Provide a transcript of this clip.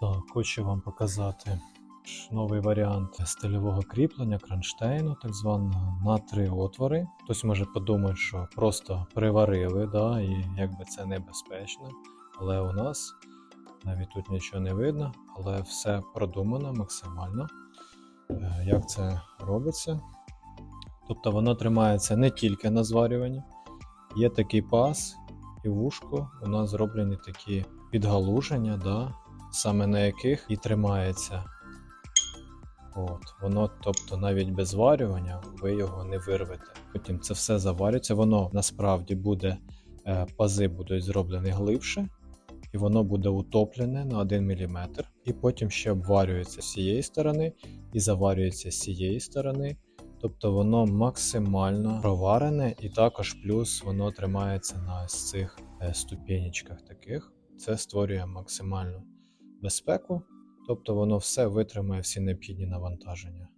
Так, хочу вам показати новий варіант стильового кріплення кронштейну, так званого на три отвори. Хтось може подумати, що просто приварили, да, і якби це небезпечно. Але у нас навіть тут нічого не видно, але все продумано максимально. Е, Як це робиться? Тобто воно тримається не тільки на зварюванні, є такий паз і вушко. У нас зроблені такі підгалуження, да, саме на яких і тримається. От, воно, тобто, навіть без зварювання ви його не вирвете. Потім це все заварюється, воно насправді буде, е, пази будуть зроблені глибше, і воно буде утоплене на 1 мм, і потім ще обварюється з цієї сторони і заварюється з цієї сторони. Тобто воно максимально проварене, і також плюс воно тримається на цих е, ступенечках таких. Це створює максимальну безпеку, тобто воно все витримає всі необхідні навантаження.